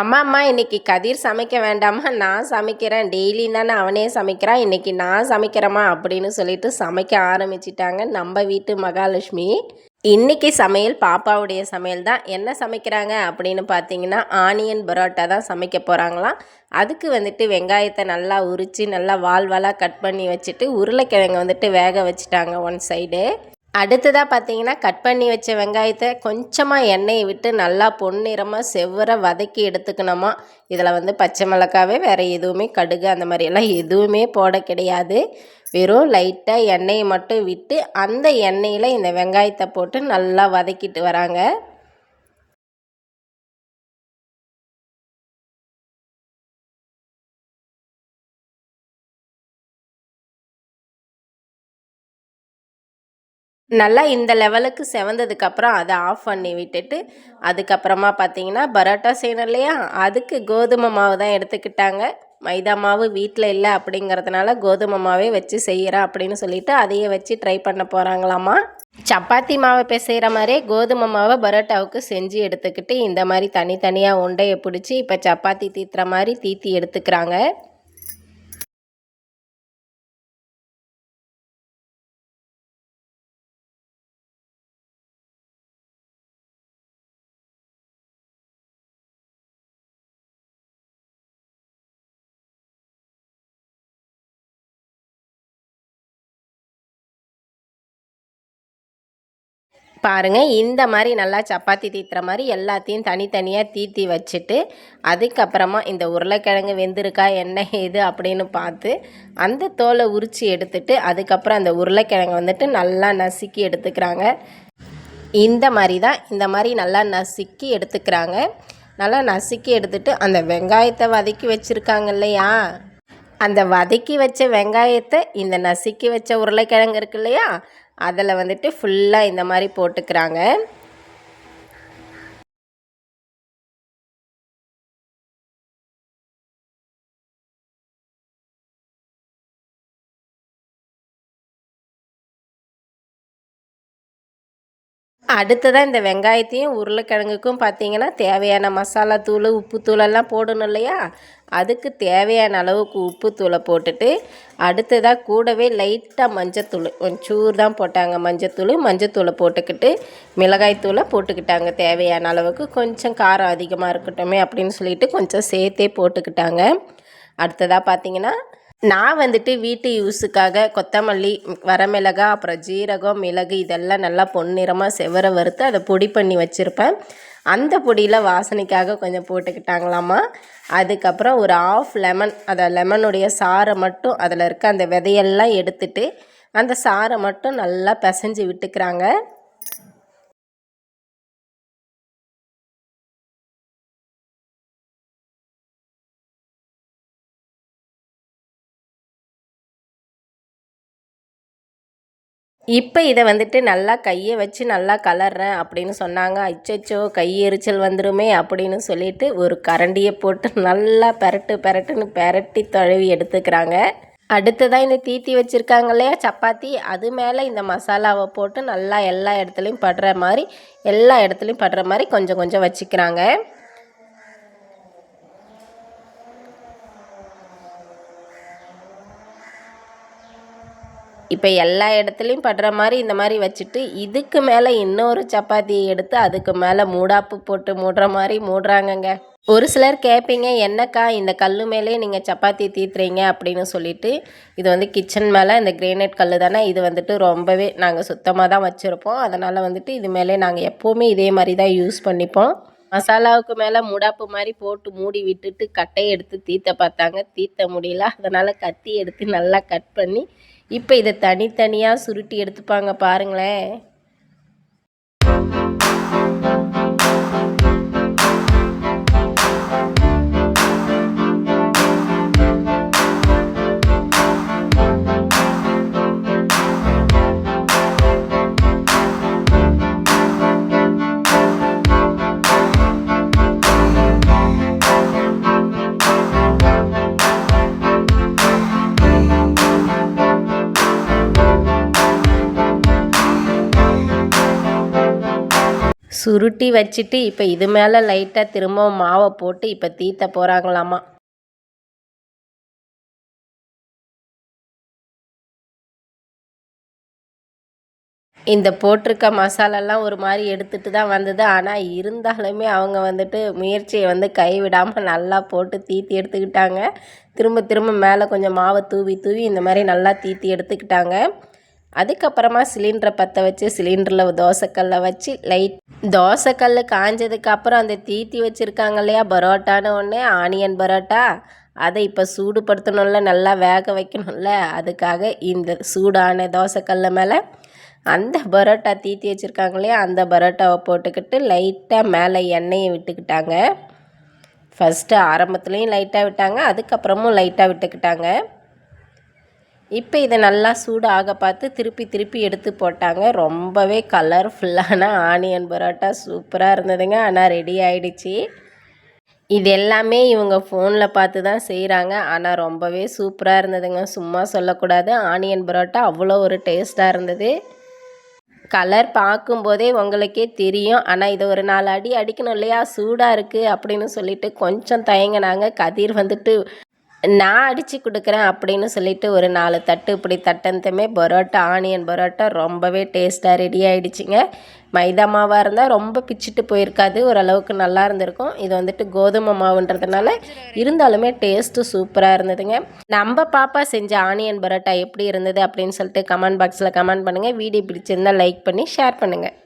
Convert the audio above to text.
அம்மா அம்மா இன்னைக்கு கதிர் சமைக்க வேண்டாமா? நான் சமைக்கிறேன். டெய்லி தானே அவனே சமைக்கிறான் இன்னைக்கு நான் சமைக்கிறேம்மா அப்படின்னு சொல்லிட்டு சமைக்க ஆரம்பிச்சிட்டாங்க நம்ம வீட்டு மகாலட்சுமி. இன்னைக்கு சமையல் பாப்பாவுடைய சமையல் தான். என்ன சமைக்கிறாங்க அப்படின்னு பார்த்தீங்கன்னா ஆனியன் பரோட்டா தான் சமைக்க போகிறாங்களாம் அதுக்கு வந்துட்டு வெங்காயத்தை நல்லா உரித்து நல்லா வால் வாலாக கட் பண்ணி வச்சுட்டு உருளைக்கிழங்கு வந்துட்டு வேக வச்சுட்டாங்க ஒன் சைடு. அடுத்ததாக பார்த்தீங்கன்னா கட் பண்ணி வச்ச வெங்காயத்தை கொஞ்சமாக எண்ணெயை விட்டு நல்லா பொன்னிறமாக செவ்வர வதக்கி எடுத்துக்கணுமா. இதில் வந்து பச்சை மிளகாவே வேறு எதுவுமே கடுகு அந்த மாதிரியெல்லாம் எதுவுமே போட கிடையாது. வெறும் லைட்டாக எண்ணெயை மட்டும் விட்டு அந்த எண்ணெயில் இந்த வெங்காயத்தை போட்டு நல்லா வதக்கிட்டு வராங்க. நல்லா இந்த லெவலுக்கு செவந்ததுக்கப்புறம் அதை ஆஃப் பண்ணி விட்டுட்டு அதுக்கப்புறமா பார்த்தீங்கன்னா பரோட்டா செய்யணும் இல்லையா? அதுக்கு கோதுமை மாவு தான் எடுத்துக்கிட்டாங்க. மைதா மாவு வீட்டில் இல்லை அப்படிங்கிறதுனால கோதுமை மாவே வச்சு செய்கிறேன் அப்படின்னு சொல்லிட்டு அதையே வச்சு ட்ரை பண்ண போகிறாங்களாமா சப்பாத்தி மாவை பிசைகிற மாதிரியே கோதுமை மாவை பரோட்டாவுக்கு செஞ்சு எடுத்துக்கிட்டு இந்த மாதிரி தனித்தனியாக உண்டையை பிடிச்சி இப்போ சப்பாத்தி தீத்துற மாதிரி தீத்தி எடுத்துக்கிறாங்க. பாருங்கள் இந்த மாதிரி நல்லா சப்பாத்தி தீத்துற மாதிரி எல்லாத்தையும் தனித்தனியாக தீத்தி வச்சுட்டு அதுக்கப்புறமா இந்த உருளைக்கிழங்கு வெந்திருக்கா என்ன ஏது அப்படின்னு பார்த்து அந்த தோலை உரித்து எடுத்துட்டு அதுக்கப்புறம் அந்த உருளைக்கிழங்கு வந்துட்டு நல்லா நசுக்கி எடுத்துக்கிறாங்க. இந்த மாதிரி தான் இந்த மாதிரி நல்லா நசுக்கி எடுத்துக்கிறாங்க. நல்லா நசுக்கி எடுத்துட்டு அந்த வெங்காயத்தை வதக்கி வச்சுருக்காங்க இல்லையா? அந்த வதக்கி வச்ச வெங்காயத்தை இந்த நசுக்கி வச்ச உருளைக்கிழங்கு இருக்கு இல்லையா? அதில் வந்துட்டு ஃபுல்லாக இந்த மாதிரி போட்டுக்கிறாங்க. அடுத்ததாக இந்த வெங்காயத்தையும் உருளைக்கிழங்குக்கும் பார்த்தீங்கன்னா தேவையான மசாலா தூள் உப்புத்தூளெல்லாம் போடணும் இல்லையா? அதுக்கு தேவையான அளவுக்கு உப்புத்தூளை போட்டுட்டு அடுத்ததாக கூடவே லைட்டாக மஞ்சத்தூள் சூர் தான் போட்டாங்க மஞ்சத்தூள் மஞ்சத்தூளை போட்டுக்கிட்டு மிளகாய்த்தூளை போட்டுக்கிட்டாங்க தேவையான அளவுக்கு. கொஞ்சம் காரம் அதிகமாக இருக்கட்டுமே அப்படின்னு சொல்லிட்டு கொஞ்சம் சேர்த்தே போட்டுக்கிட்டாங்க. அடுத்ததாக பார்த்தீங்கன்னா நான் வந்துட்டு வீட்டு யூஸுக்காக கொத்தமல்லி வரமிளகா அப்புறம் ஜீரகம் மிளகு இதெல்லாம் நல்லா பொன்னிறமாக செவர வறுத்து அதை பொடி பண்ணி வச்சுருப்பேன். அந்த பொடியில் வாசனைக்காக கொஞ்சம் போட்டுக்கிட்டாங்களாமா? அதுக்கப்புறம் ஒரு ஆஃப் லெமன் அதை லெமனுடைய சாரை மட்டும் அதில் இருக்க அந்த விதையெல்லாம் எடுத்துட்டு அந்த சாரை மட்டும் நல்லா பிசைஞ்சு விட்டுக்கிறாங்க. இப்போ இதை வந்துட்டு நல்லா கையை வச்சு நல்லா கலர்றேன் அப்படின்னு சொன்னாங்க. அச்சச்சோ கை எரிச்சல் வந்துருமே அப்படின்னு சொல்லிட்டு ஒரு கரண்டியை போட்டு நல்லா பெரட்டு பெரட்டுன்னு பெரட்டி தழுவி எடுத்துக்கிறாங்க. அடுத்ததாக இந்த தீத்தி வச்சுருக்காங்க இல்லையா சப்பாத்தி. அது மேலே இந்த மசாலாவை போட்டு நல்லா எல்லா இடத்துலையும் படுற மாதிரி எல்லா இடத்துலையும் படுற மாதிரி கொஞ்சம் கொஞ்சம் வச்சுக்கிறாங்க. இப்போ எல்லா இடத்துலையும் படுற மாதிரி இந்த மாதிரி வச்சுட்டு இதுக்கு மேலே இன்னொரு சப்பாத்தியை எடுத்து அதுக்கு மேலே மூடாப்பு போட்டு மூடுற மாதிரி மூடுறாங்கங்க. ஒரு சிலர் கேட்பீங்க என்னக்கா இந்த கல் மேலே நீங்கள் சப்பாத்தி தீத்துறீங்க? அப்படின்னு சொல்லிட்டு இது வந்து கிச்சன் மேலே இந்த கிரேனைட் கல் தானே இது வந்துட்டு ரொம்பவே நாங்கள் சுத்தமாக தான் வச்சுருப்போம். அதனால் வந்துட்டு இது மேலே நாங்கள் எப்போவுமே இதே மாதிரி தான் யூஸ் பண்ணிப்போம். மசாலாவுக்கு மேலே முடாப்பு மாதிரி போட்டு மூடி விட்டுட்டு கட்டையை எடுத்து தீத்த பார்த்தாங்க. தீத்த முடியல. அதனால் கத்தி எடுத்து நல்லா கட் பண்ணி இப்போ இதை தனித்தனியாக சுருட்டி எடுத்துப்பாங்க பாருங்களேன். சுருட்டி வச்சுட்டு இப்போ இது மேலே லைட்டாக திரும்பவும் மாவை போட்டு இப்போ தீத்த போகிறாங்களாமா இந்த போட்டிருக்க மசாலாலாம் ஒரு மாதிரி எடுத்துகிட்டு தான் வந்தது. ஆனால் இருந்தாலுமே அவங்க வந்துட்டு முயற்சியை வந்து கைவிடாமல் நல்லா போட்டு தீத்தி எடுத்துக்கிட்டாங்க. திரும்ப திரும்ப மேலே கொஞ்சம் மாவை தூவி தூவி இந்த மாதிரி நல்லா தீத்தி எடுத்துக்கிட்டாங்க. அதுக்கப்புறமா சிலிண்டரை பற்ற வச்சு சிலிண்டரில் தோசைக்கல்லை வச்சு லைட் தோசைக்கல் காஞ்சதுக்கப்புறம் அந்த தீத்தி வச்சுருக்காங்க இல்லையா பரோட்டான்னு ஒன்று ஆனியன் பரோட்டா அதை இப்போ சூடுபடுத்தணும்ல நல்லா வேக வைக்கணும்ல அதுக்காக இந்த சூடான தோசைக்கல்ல மேலே அந்த பரோட்டா தீத்தி வச்சுருக்காங்க இல்லையா அந்த பரோட்டாவை போட்டுக்கிட்டு லைட்டாக மேலே எண்ணெயை விட்டுக்கிட்டாங்க. ஃபஸ்ட்டு ஆரம்பத்துலேயும் லைட்டாக விட்டாங்க அதுக்கப்புறமும் லைட்டாக விட்டுக்கிட்டாங்க. இப்போ இதை நல்லா சூடு ஆக பார்த்து திருப்பி திருப்பி எடுத்து போட்டாங்க. ரொம்பவே கலர்ஃபுல்லான ஆனியன் பரோட்டா சூப்பராக இருந்ததுங்க. ஆனால் ரெடி ஆயிடுச்சு. இது எல்லாமே இவங்க ஃபோனில் பார்த்து தான் செய்கிறாங்க ஆனால் ரொம்பவே சூப்பராக இருந்ததுங்க. சும்மா சொல்லக்கூடாது. ஆனியன் பரோட்டா அவ்வளோ ஒரு டேஸ்ட்டாக இருந்தது. கலர் பார்க்கும்போதே உங்களுக்கே தெரியும். ஆனால் இதை ஒரு நாலு அடி அடிக்கணும் இல்லையா? சூடாக இருக்குது அப்படின்னு சொல்லிட்டு கொஞ்சம் தயங்கினாங்க. கதிர் வந்துட்டு நான் அடித்து கொடுக்குறேன் அப்படின்னு சொல்லிட்டு ஒரு நாலு தட்டு இப்படி தட்டந்தமே பரோட்டா ஆனியன் பரோட்டா ரொம்பவே டேஸ்ட்டாக ரெடி ஆகிடுச்சிங்க மைதா மாவாக இருந்தால் ரொம்ப பிச்சுட்டு போயிருக்காது ஓரளவுக்கு நல்லா இருந்திருக்கும். இது வந்துட்டு கோதுமை மாவுன்றதுனால இருந்தாலுமே டேஸ்ட்டு சூப்பராக இருந்ததுங்க. நம்ம பாப்பா செஞ்ச ஆனியன் பரோட்டா எப்படி இருந்தது அப்படின்னு சொல்லிட்டு கமெண்ட் பாக்ஸில் கமெண்ட் பண்ணுங்கள் வீடியோ பிடிச்சிருந்தால் லைக் பண்ணி ஷேர் பண்ணுங்கள்